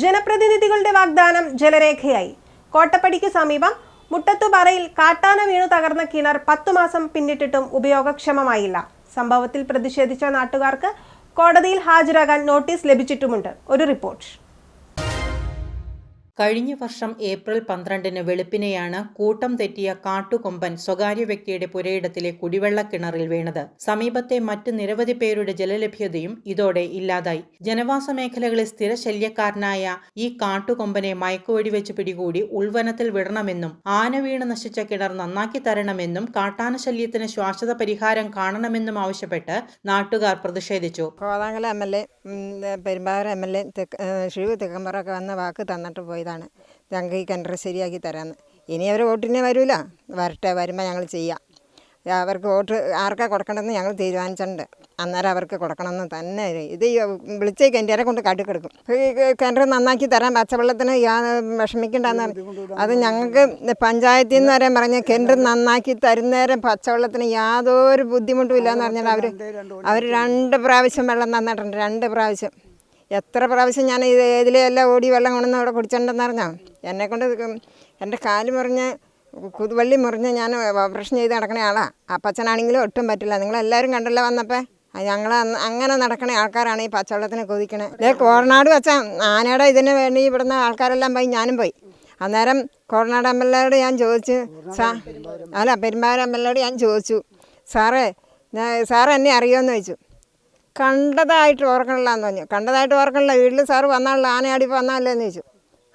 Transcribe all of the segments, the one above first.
ജനപ്രതിനിധികളുടെ വാഗ്ദാനം ജലരേഖയായി. കോട്ടപ്പടിക്ക് സമീപം മുട്ടത്തുപാറയിൽ കാട്ടാന വീണു തകർന്ന കിണർ പത്തു മാസം പിന്നിട്ടിട്ടും ഉപയോഗക്ഷമമായില്ല. സംഭവത്തിൽ പ്രതിഷേധിച്ച നാട്ടുകാർക്ക് കോടതിയിൽ ഹാജരാകാൻ നോട്ടീസ് ലഭിച്ചിട്ടുമുണ്ട്. ഒരു റിപ്പോർട്ട്. കഴിഞ്ഞ വർഷം ഏപ്രിൽ പന്ത്രണ്ടിന് വെളുപ്പിനെയാണ് കൂട്ടം തെറ്റിയ കാട്ടുകൊമ്പൻ സ്വകാര്യ വ്യക്തിയുടെ പുരയിടത്തിലെ കുടിവെള്ള കിണറിൽ വീണത്. സമീപത്തെ മറ്റ് നിരവധി പേരുടെ ജലലഭ്യതയും ഇതോടെ ഇല്ലാതായി. ജനവാസ മേഖലകളിൽ സ്ഥിര ശല്യക്കാരനായ ഈ കാട്ടുകൊമ്പനെ മയക്കുവെടിവെച്ച് പിടികൂടി ഉൾവനത്തിൽ വിടണമെന്നും ആന വീണ് നശിച്ച കിണർ നന്നാക്കി തരണമെന്നും കാട്ടാന ശല്യത്തിന് ശ്വാസത പരിഹാരം കാണണമെന്നും ആവശ്യപ്പെട്ട് നാട്ടുകാർ പ്രതിഷേധിച്ചു. കോതാങ്കല M L A Perumbavoor M L A Shiva തിക്കമ്പറൊക്കെ വന്ന വാക്ക് തന്നിട്ട് പോയതാണ്. ഞങ്ങൾക്ക് ഈ കിണർ ശരിയാക്കി തരാമെന്ന് ഇനി അവർ വോട്ടിനെ വരില്ല വരട്ടെ വരുമ്പോൾ ഞങ്ങൾ ചെയ്യാം. അവർക്ക് വോട്ട് ആർക്കാ കൊടുക്കണമെന്ന് ഞങ്ങൾ തീരുമാനിച്ചിട്ടുണ്ട്. അന്നേരം അവർക്ക് കൊടുക്കണമെന്ന് തന്നെ ഇത് ഈ വിളിച്ചേക്ക് എന്റെ കൊണ്ട് കാട്ടിക്കെടുക്കും ഈ കിണർ നന്നാക്കി തരാൻ പച്ചവെള്ളത്തിന് വിഷമിക്കണ്ടെന്ന് അത് ഞങ്ങൾക്ക് പഞ്ചായത്തിൽ നിന്ന് വരെ പറഞ്ഞ് കിണർ നന്നാക്കി തരുന്നേരം പച്ചവെള്ളത്തിന് യാതൊരു ബുദ്ധിമുട്ടും ഇല്ലയെന്ന് പറഞ്ഞാൽ അവർ അവർ രണ്ട് പ്രാവശ്യം വെള്ളം തന്നിട്ടുണ്ട്. രണ്ട് പ്രാവശ്യം. എത്ര പ്രാവശ്യം ഞാൻ ഇത് ഏതിലെയെല്ലാം ഓടി വെള്ളം കൊണ്ടുവന്ന് അവിടെ കുടിച്ചിട്ടുണ്ടെന്ന് എന്നെ കൊണ്ട് എന്റെ കാൽ മുറിഞ്ഞ് കുതുവള്ളി മുറിഞ്ഞ് ഞാൻ ഓപ്പറേഷൻ ചെയ്ത് നടക്കണ ആളാണ് അപ്പച്ചനാണെങ്കിലും ഒട്ടും പറ്റില്ല. നിങ്ങളെല്ലാവരും കണ്ടല്ലോ വന്നപ്പോൾ ഞങ്ങൾ അങ്ങനെ നടക്കണ ആൾക്കാരാണ് ഈ പച്ചവെള്ളത്തിന് കൊതിക്കണേ. ഇതേ കോർണാട് വെച്ചാൽ ആനയുടെ ഇതിന് വേണ്ടി ഇവിടുന്ന് ആൾക്കാരെല്ലാം പോയി ഞാനും പോയി. അന്നേരം കോർണാട് എം എൽ എയോട് ഞാൻ ചോദിച്ചു സാ അല്ല പെരുമ്പാവൂർ എം എൽ എയോട് ഞാൻ ചോദിച്ചു സാറേ സാറ് എന്നെ അറിയുമെന്ന് ചോദിച്ചു. കണ്ടതായിട്ട് ഓർക്കണില്ലാന്ന് പറഞ്ഞു. കണ്ടതായിട്ട് ഓർക്കണില്ല. വീട്ടിൽ സാറ് വന്നാണല്ലോ ആനയാടിപ്പോൾ എന്ന് ചോദിച്ചു.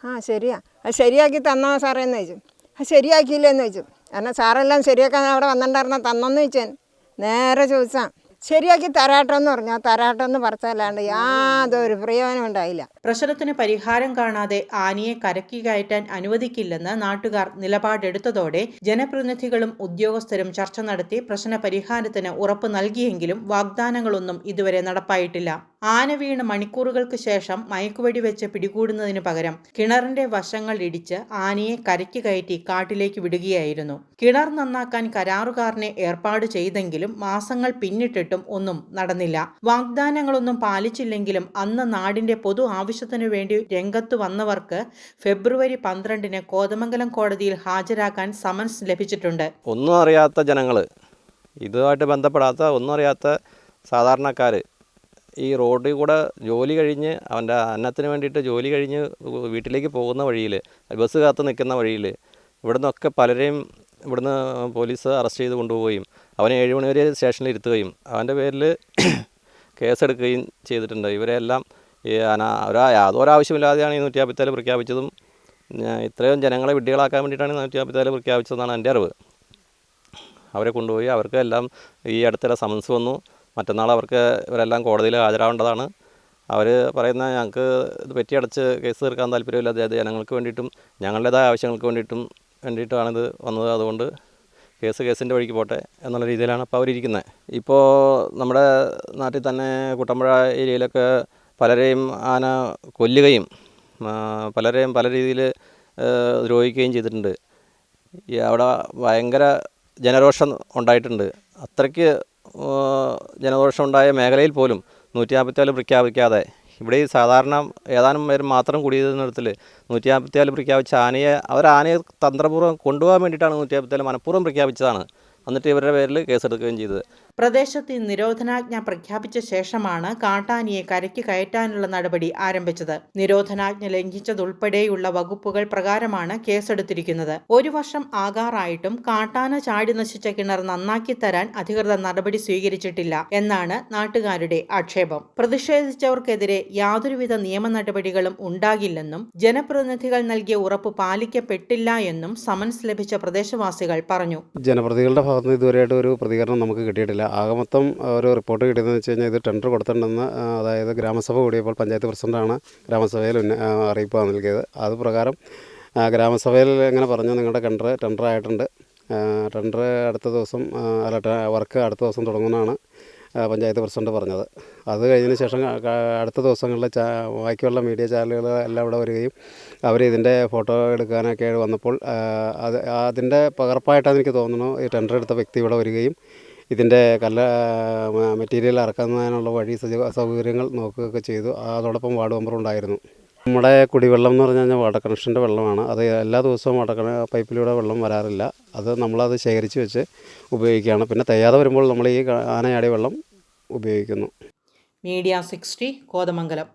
ആ ശരിയാ. അത് ശരിയാക്കി തന്നോ സാറേ എന്ന് ചോദിച്ചു. അത് ശരിയാക്കിയില്ലെന്ന് ചോദിച്ചു. കാരണം സാറെല്ലാം ശരിയാക്കാൻ അവിടെ വന്നിട്ടുണ്ടായിരുന്ന തന്നോന്ന് ചോദിച്ചാൽ നേരെ ചോദിച്ചാ. ശരിയാക്കി തരാട്ടെന്ന് പറഞ്ഞാൽ തരാട്ടെന്ന് പറച്ചല്ലാണ്ട് യാതൊരു പ്രയോജനം ഉണ്ടായില്ല. പ്രശ്നത്തിന് പരിഹാരം കാണാതെ ആനയെ കരക്കി കയറ്റാൻ അനുവദിക്കില്ലെന്ന് നാട്ടുകാർ നിലപാടെടുത്തതോടെ ജനപ്രതിനിധികളും ഉദ്യോഗസ്ഥരും ചർച്ച നടത്തി പ്രശ്ന പരിഹാരത്തിന് ഉറപ്പ് നൽകിയെങ്കിലും വാഗ്ദാനങ്ങളൊന്നും ഇതുവരെ നടപ്പായിട്ടില്ല. ആന വീണ് മണിക്കൂറുകൾക്ക് ശേഷം മയക്കുവെടി വെച്ച് പിടികൂടുന്നതിനു പകരം കിണറിന്റെ വശങ്ങൾ ഇടിച്ച് ആനയെ കരയ്ക്ക് കയറ്റി കാട്ടിലേക്ക് വിടുകയായിരുന്നു. കിണർ നന്നാക്കാൻ കരാറുകാരനെ ഏർപ്പാട് ചെയ്തെങ്കിലും മാസങ്ങൾ പിന്നിട്ടിട്ടും ഒന്നും നടന്നില്ല. വാഗ്ദാനങ്ങളൊന്നും പാലിച്ചില്ലെങ്കിലും അന്ന് നാടിന്റെ പൊതു ആവശ്യത്തിനു വേണ്ടി രംഗത്ത് വന്നവർക്ക് ഫെബ്രുവരി പന്ത്രണ്ടിന് കോതമംഗലം കോടതിയിൽ ഹാജരാക്കാൻ സമൻസ് ലഭിച്ചിട്ടുണ്ട്. ഒന്നും അറിയാത്ത ജനങ്ങൾ ഇതുമായിട്ട് ബന്ധപ്പെടാത്ത ഒന്നും അറിയാത്ത സാധാരണക്കാർ ഈ റോഡിൽ കൂടെ ജോലി കഴിഞ്ഞ് അവന്റെ അന്നത്തിന് വേണ്ടിയിട്ട് ജോലി കഴിഞ്ഞ് വീട്ടിലേക്ക് പോകുന്ന വഴിയിൽ ബസ് കാത്ത് നിൽക്കുന്ന വഴിയിൽ ഇവിടെ നിന്നൊക്കെ പലരെയും ഇവിടുന്ന് പോലീസ് അറസ്റ്റ് ചെയ്ത് കൊണ്ടുപോവുകയും അവനെ ഏഴ് മണി വരെ സ്റ്റേഷനിൽ ഇരുത്തുകയും അവന്റെ പേരിൽ കേസെടുക്കുകയും ചെയ്തിട്ടുണ്ട്. ഇവരെല്ലാം ഈ അനാ ഒരാ യാതൊരാവശ്യമില്ലാതെയാണ് ഈ നൂറ്റിയാപ്പത്തേൽ പ്രഖ്യാപിച്ചതും ഇത്രയും ജനങ്ങളെ വിഡ്ഢികളാക്കാൻ വേണ്ടിയിട്ടാണ് ഈ നൂറ്റിയാപ്പത്തേൽ പ്രഖ്യാപിച്ചതെന്നാണ് എന്റെ അറിവ്. അവരെ കൊണ്ടുപോയി അവർക്കെല്ലാം ഈ അടുത്തിടെ സമൻസ് വന്നു. മറ്റന്നാൾ അവർക്ക് ഇവരെല്ലാം കോടതിയിൽ ഹാജരാവേണ്ടതാണ്. അവർ പറയുന്ന ഞങ്ങൾക്ക് ഇത് പറ്റിയടച്ച് കേസ് തീർക്കാൻ താല്പര്യമില്ല അതായത് ജനങ്ങൾക്ക് വേണ്ടിയിട്ടും ഞങ്ങളുടേതായ ആവശ്യങ്ങൾക്ക് വേണ്ടിയിട്ടും വേണ്ടിയിട്ടാണിത് വന്നത്. അതുകൊണ്ട് കേസ് കേസിന്റെ വഴിക്ക് പോട്ടെ എന്നുള്ള രീതിയിലാണ് ഇപ്പോൾ അവരിയ്ക്കുന്നത് ഇപ്പോൾ നമ്മുടെ നാട്ടിൽ തന്നെ കുട്ടമ്പുഴ ഏരിയയിലൊക്കെ പലരെയും ആന കൊല്ലുകയും പലരെയും പല രീതിയിൽ ദ്രോഹിക്കുകയും ചെയ്തിട്ടുണ്ട്. അവിടെ ഭയങ്കര ജനരോഷം ഉണ്ടായിട്ടുണ്ട്. അത്രയ്ക്ക് ഉണ്ടായ മേഖലയിൽ പോലും നൂറ്റി നാൽപ്പത്തിനാല് പ്രഖ്യാപിക്കാതെ ഇവിടെ ഈ സാധാരണ ഏതാനും പേര് മാത്രം കൂടിയതിനിടത്തിൽ നൂറ്റി നാൽപ്പത്തിയാൽ പ്രഖ്യാപിച്ച ആനയെ അവർ ആനയെ തന്ത്രപൂർവം കൊണ്ടുപോകാൻ വേണ്ടിയിട്ടാണ് നൂറ്റി നാൽപ്പത്തിയാൽ മനഃപൂർവം പ്രഖ്യാപിച്ചതാണ്. എന്നിട്ട് ഇവരുടെ പേരിൽ കേസെടുക്കുകയും ചെയ്തത്. പ്രദേശത്ത് നിരോധനാജ്ഞ പ്രഖ്യാപിച്ച ശേഷമാണ് കാട്ടാനിയെ കരയ്ക്ക് കയറ്റാനുള്ള നടപടി ആരംഭിച്ചത്. നിരോധനാജ്ഞ ലംഘിച്ചതുൾപ്പെടെയുള്ള വകുപ്പുകൾ പ്രകാരമാണ് കേസെടുത്തിരിക്കുന്നത്. ഒരു വർഷം ആകാറായിട്ടും കാട്ടാന ചാടി നശിച്ച കിണർ നന്നാക്കി തരാൻ അധികൃതർ നടപടി സ്വീകരിച്ചിട്ടില്ല എന്നാണ് നാട്ടുകാരുടെ ആക്ഷേപം. പ്രതിഷേധിച്ചവർക്കെതിരെ യാതൊരുവിധ നിയമ നടപടികളും ഉണ്ടാകില്ലെന്നും ജനപ്രതിനിധികൾ നൽകിയ ഉറപ്പ് പാലിക്കപ്പെട്ടില്ല എന്നും സമൻസ് ലഭിച്ച പ്രദേശവാസികൾ പറഞ്ഞു. ജനപ്രതികളുടെ ഭാഗത്തുനിന്ന് ഇതുവരെയായിട്ട് ഒരു പ്രതികരണം നമുക്ക് കിട്ടിയിട്ടില്ല. ആകെ മൊത്തം ഒരു റിപ്പോർട്ട് കിട്ടിയതെന്ന് വെച്ച് കഴിഞ്ഞാൽ ഇത് ടെൻഡർ കൊടുത്തിട്ടുണ്ടെന്ന് അതായത് ഗ്രാമസഭ കൂടിയപ്പോൾ പഞ്ചായത്ത് പ്രസിഡന്റാണ് ഗ്രാമസഭയിൽ അറിയിപ്പ് നൽകിയത്. അത് പ്രകാരം ഗ്രാമസഭയിൽ എങ്ങനെ പറഞ്ഞു നിങ്ങളുടെ ടെൻഡർ ടെൻഡർ ആയിട്ടുണ്ട്. ടെൻഡർ അടുത്ത ദിവസം അല്ല വർക്ക് അടുത്ത ദിവസം തുടങ്ങുന്നതാണ് പഞ്ചായത്ത് പ്രസിഡന്റ് പറഞ്ഞത്. അത് കഴിഞ്ഞതിന് ശേഷം അടുത്ത ദിവസങ്ങളിൽ ചാ ബാക്കിയുള്ള മീഡിയ ചാനലുകൾ എല്ലാം ഇവിടെ വരികയും അവർ ഇതിന്റെ ഫോട്ടോ എടുക്കാനൊക്കെ വന്നപ്പോൾ അത് അതിന്റെ പകർപ്പായിട്ടാണ് എനിക്ക് തോന്നുന്നു ഈ ടെൻഡർ എടുത്ത വ്യക്തി ഇവിടെ വരികയും ഇതിന്റെ കല്ല മെറ്റീരിയൽ ഇറക്കുന്നതിനുള്ള വഴി സൗകര്യങ്ങൾ നോക്കുകയൊക്കെ ചെയ്തു. അതോടൊപ്പം വാർഡ് മെമ്പർ ഉണ്ടായിരുന്നു. നമ്മുടെ കുടിവെള്ളം എന്ന് പറഞ്ഞു കഴിഞ്ഞാൽ വാട്ടർ കണക്ഷന്റെ വെള്ളമാണ്. അത് എല്ലാ ദിവസവും വാട്ടർ കണ പൈപ്പിലൂടെ വെള്ളം വരാറില്ല. അത് നമ്മളത് ശേഖരിച്ച് വെച്ച് ഉപയോഗിക്കുകയാണ്. പിന്നെ തയ്യാതെ വരുമ്പോൾ നമ്മൾ ഈ ആനയാടി വെള്ളം ഉപയോഗിക്കുന്നു. Media sixty Kothamangalam.